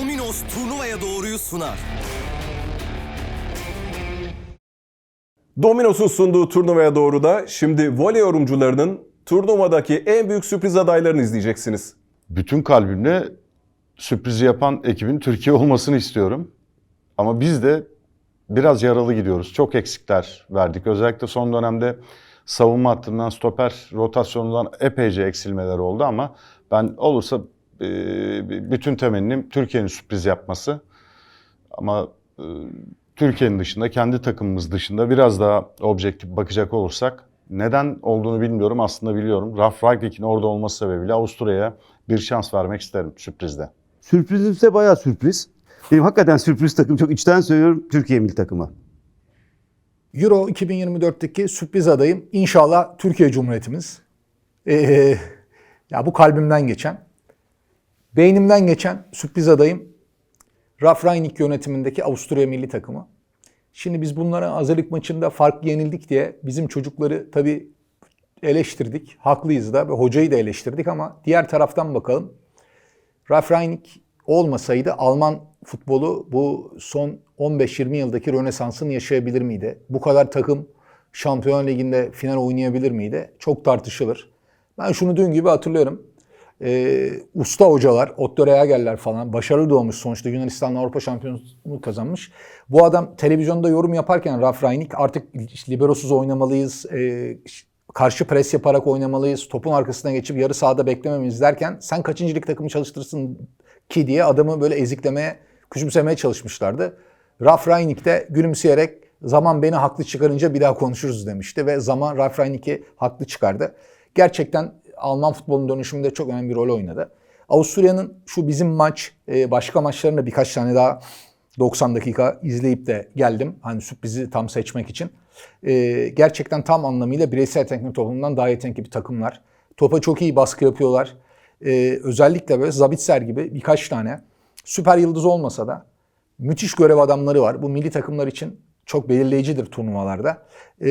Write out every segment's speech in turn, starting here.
Domino's turnuvaya doğruyu sunar. Domino's'un sunduğu turnuvaya doğru da şimdi voley yorumcularının turnuvadaki en büyük sürpriz adaylarını izleyeceksiniz. bütün kalbimle sürprizi yapan ekibin Türkiye olmasını istiyorum. Ama biz de biraz yaralı gidiyoruz. Çok eksikler verdik. Özellikle son dönemde savunma hattından, stoper rotasyonundan epeyce eksilmeler oldu ama ben olursa bütün temennim Türkiye'nin sürpriz yapması. Ama e, Türkiye'nin dışında, kendi takımımız dışında biraz daha objektif bakacak olursak neden olduğunu bilmiyorum aslında biliyorum. Ralf Rangnick'in orada olması sebebiyle Avusturya'ya bir şans vermek isterim sürprizde. Sürprizimse bayağı sürpriz. Benim hakikaten sürpriz takım çok içten söylüyorum Türkiye milli takımı. Euro 2024'teki sürpriz adayım inşallah Türkiye Cumhuriyetimiz. Ee, ya bu kalbimden geçen, beynimden geçen sürpriz adayım Ralf Rangnick yönetimindeki Avusturya milli takımı. Şimdi biz bunlara hazırlık maçında farklı yenildik diye bizim çocukları tabii eleştirdik. Haklıyız da ve hocayı da eleştirdik ama diğer taraftan bakalım. Ralf Rangnick olmasaydı Alman futbolu bu son 15-20 yıldaki rönesansını yaşayabilir miydi? Bu kadar takım Şampiyon Ligi'nde final oynayabilir miydi? Çok tartışılır. Ben şunu dün gibi hatırlıyorum. Ee, usta hocalar, Otto Reager'ler falan başarılı doğmuş sonuçta Yunanistan'la Avrupa şampiyonluğu kazanmış. Bu adam televizyonda yorum yaparken Ralf Rangnick artık işte liberosuz oynamalıyız, e, karşı pres yaparak oynamalıyız, topun arkasına geçip yarı sahada beklememiz derken sen kaçıncı lig takımı çalıştırırsın ki diye adamı böyle eziklemeye, küçümsemeye çalışmışlardı. Ralf Rangnick de gülümseyerek zaman beni haklı çıkarınca bir daha konuşuruz demişti ve zaman Ralf Rangnick'i haklı çıkardı. Gerçekten Alman futbolunun dönüşümünde çok önemli bir rol oynadı. Avusturya'nın şu bizim maç, e, başka maçlarında birkaç tane daha 90 dakika izleyip de geldim. Hani sürprizi tam seçmek için. E, gerçekten tam anlamıyla bireysel teknik toplumundan daha yetenekli bir takımlar. Topa çok iyi baskı yapıyorlar. E, özellikle böyle Zabitzer gibi birkaç tane süper yıldız olmasa da müthiş görev adamları var. Bu milli takımlar için çok belirleyicidir turnuvalarda. E,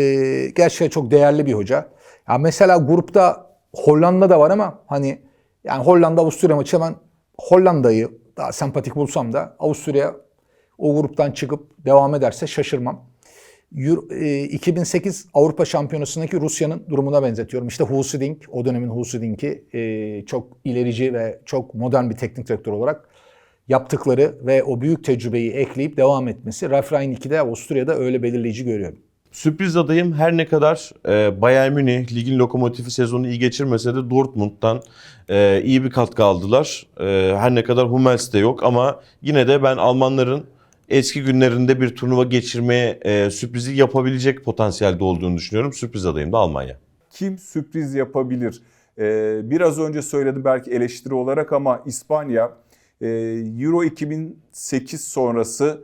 gerçekten çok değerli bir hoca. Ya mesela grupta Hollanda da var ama hani yani Hollanda Avusturya maçı ben Hollanda'yı daha sempatik bulsam da Avusturya o gruptan çıkıp devam ederse şaşırmam. Euro- e, 2008 Avrupa Şampiyonası'ndaki Rusya'nın durumuna benzetiyorum. İşte Husidink, o dönemin Husidink'i e, çok ilerici ve çok modern bir teknik direktör olarak yaptıkları ve o büyük tecrübeyi ekleyip devam etmesi. Ralf Rangnick'i de Avusturya'da öyle belirleyici görüyorum. Sürpriz adayım her ne kadar e, Bayern Münih ligin lokomotifi sezonu iyi geçirmese de Dortmund'dan e, iyi bir katkı aldılar. E, her ne kadar Hummels de yok ama yine de ben Almanların eski günlerinde bir turnuva geçirmeye e, sürprizi yapabilecek potansiyelde olduğunu düşünüyorum. Sürpriz adayım da Almanya. Kim sürpriz yapabilir? Ee, biraz önce söyledim belki eleştiri olarak ama İspanya e, Euro 2008 sonrası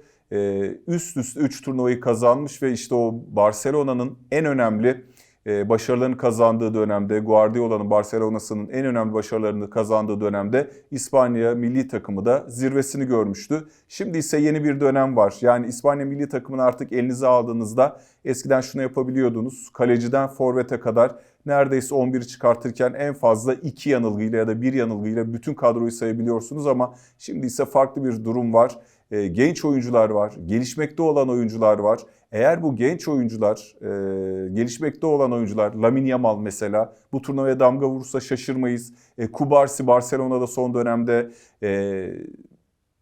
üst üste 3 turnuvayı kazanmış ve işte o Barcelona'nın en önemli e, başarılarını kazandığı dönemde, Guardiola'nın Barcelona'sının en önemli başarılarını kazandığı dönemde İspanya milli takımı da zirvesini görmüştü. Şimdi ise yeni bir dönem var. Yani İspanya milli takımını artık elinize aldığınızda eskiden şunu yapabiliyordunuz. Kaleciden forvete kadar neredeyse 11'i çıkartırken en fazla 2 yanılgıyla ya da 1 yanılgıyla bütün kadroyu sayabiliyorsunuz ama şimdi ise farklı bir durum var. E, genç oyuncular var, gelişmekte olan oyuncular var. Eğer bu genç oyuncular, e, gelişmekte olan oyuncular, Lamine Yamal mesela bu turnuvaya damga vurursa şaşırmayız. E, Kubarsi Barcelona'da son dönemde e,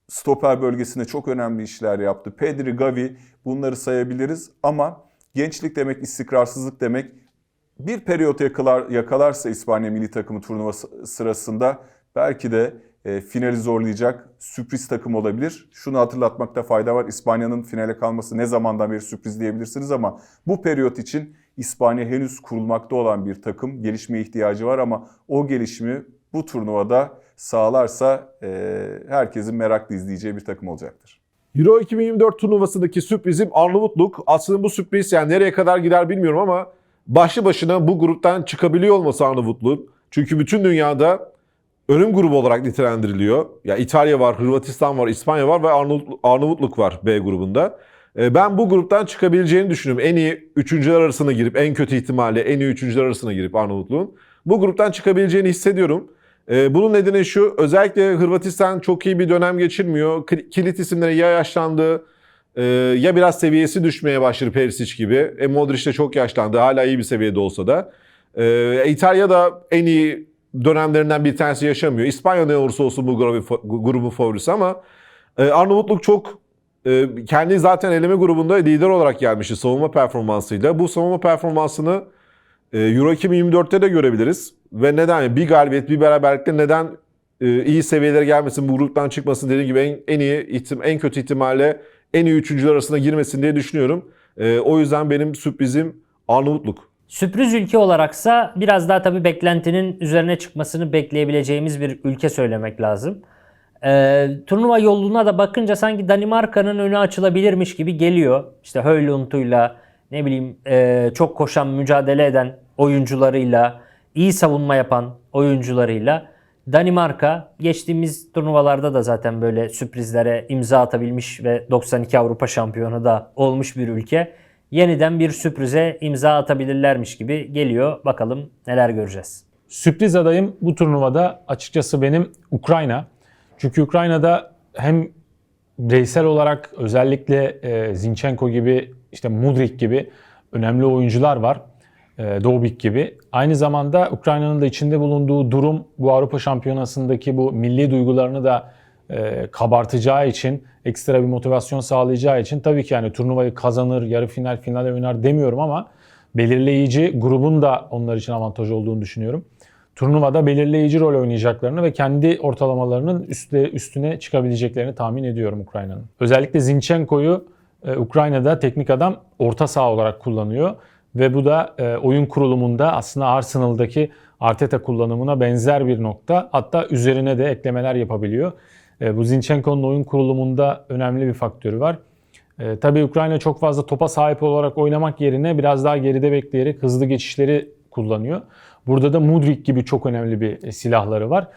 stoper bölgesinde çok önemli işler yaptı. Pedri, Gavi bunları sayabiliriz ama gençlik demek istikrarsızlık demek. Bir periyot yakalar, yakalarsa İspanya milli takımı turnuva sırasında belki de e, finali zorlayacak sürpriz takım olabilir. Şunu hatırlatmakta fayda var. İspanya'nın finale kalması ne zamandan beri sürpriz diyebilirsiniz ama bu periyot için İspanya henüz kurulmakta olan bir takım. Gelişmeye ihtiyacı var ama o gelişimi bu turnuvada sağlarsa e, herkesin merakla izleyeceği bir takım olacaktır. Euro 2024 turnuvasındaki sürprizim Arnavutluk. Aslında bu sürpriz yani nereye kadar gider bilmiyorum ama başlı başına bu gruptan çıkabiliyor olması Arnavutluk. Çünkü bütün dünyada ölüm grubu olarak nitelendiriliyor. Ya İtalya var, Hırvatistan var, İspanya var ve Arnavut- Arnavutluk var B grubunda. E, Ben bu gruptan çıkabileceğini düşünüyorum. En iyi üçüncüler arasına girip, en kötü ihtimalle en iyi üçüncüler arasına girip Arnavutluğun. Bu gruptan çıkabileceğini hissediyorum. Ee, bunun nedeni şu, özellikle Hırvatistan çok iyi bir dönem geçirmiyor. Kilit isimleri ya yaşlandı, e, ya biraz seviyesi düşmeye başladı Perisic gibi. E, Modric de çok yaşlandı, hala iyi bir seviyede olsa da. E, İtalya da en iyi dönemlerinden bir tanesi yaşamıyor. İspanya ne olursa olsun bu grubu, grubun favorisi ama e, Arnavutluk çok e, kendi zaten eleme grubunda lider olarak gelmişti savunma performansıyla. Bu savunma performansını e, Euro 2024'te de görebiliriz. Ve neden? Bir galibiyet, bir beraberlikte neden e, iyi seviyelere gelmesin, bu gruptan çıkmasın dediğim gibi en, en iyi, ihtim, en kötü ihtimalle en iyi üçüncüler arasına girmesin diye düşünüyorum. O yüzden benim sürprizim Arnavutluk. Sürpriz ülke olaraksa biraz daha tabii beklentinin üzerine çıkmasını bekleyebileceğimiz bir ülke söylemek lazım. Ee, turnuva yoluna da bakınca sanki Danimarka'nın önü açılabilirmiş gibi geliyor. İşte Höylund'uyla ne bileyim e, çok koşan, mücadele eden oyuncularıyla, iyi savunma yapan oyuncularıyla Danimarka geçtiğimiz turnuvalarda da zaten böyle sürprizlere imza atabilmiş ve 92 Avrupa şampiyonu da olmuş bir ülke. Yeniden bir sürprize imza atabilirlermiş gibi geliyor. Bakalım neler göreceğiz. Sürpriz adayım bu turnuvada açıkçası benim Ukrayna. Çünkü Ukrayna'da hem bireysel olarak özellikle e, Zinchenko gibi işte Mudrik gibi önemli oyuncular var. E, Dobik gibi. Aynı zamanda Ukrayna'nın da içinde bulunduğu durum bu Avrupa Şampiyonası'ndaki bu milli duygularını da e, kabartacağı için, ekstra bir motivasyon sağlayacağı için tabii ki yani turnuvayı kazanır, yarı final, finale oynar demiyorum ama belirleyici grubun da onlar için avantaj olduğunu düşünüyorum. Turnuvada belirleyici rol oynayacaklarını ve kendi ortalamalarının üstte, üstüne çıkabileceklerini tahmin ediyorum Ukrayna'nın. Özellikle Zinchenko'yu e, Ukrayna'da teknik adam orta saha olarak kullanıyor ve bu da e, oyun kurulumunda aslında Arsenal'daki Arteta kullanımına benzer bir nokta. Hatta üzerine de eklemeler yapabiliyor. E, bu Zinchenko'nun oyun kurulumunda önemli bir faktörü var. E, tabii Ukrayna çok fazla topa sahip olarak oynamak yerine biraz daha geride bekleyerek hızlı geçişleri kullanıyor. Burada da Mudrik gibi çok önemli bir e, silahları var.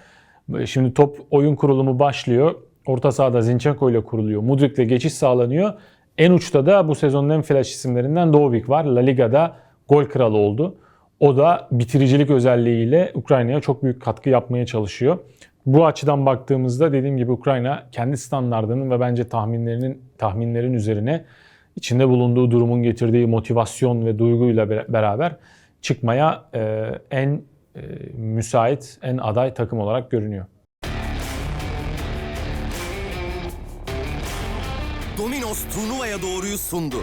Şimdi top oyun kurulumu başlıyor. Orta sahada Zinchenko ile kuruluyor. Mudrik'le geçiş sağlanıyor. En uçta da bu sezonun en flash isimlerinden Dovbik var. La Liga'da gol kralı oldu. O da bitiricilik özelliğiyle Ukrayna'ya çok büyük katkı yapmaya çalışıyor. Bu açıdan baktığımızda dediğim gibi Ukrayna kendi standartının ve bence tahminlerinin tahminlerin üzerine içinde bulunduğu durumun getirdiği motivasyon ve duyguyla be- beraber çıkmaya e, en e, müsait, en aday takım olarak görünüyor. Domino's turnuvaya doğruyu sundu.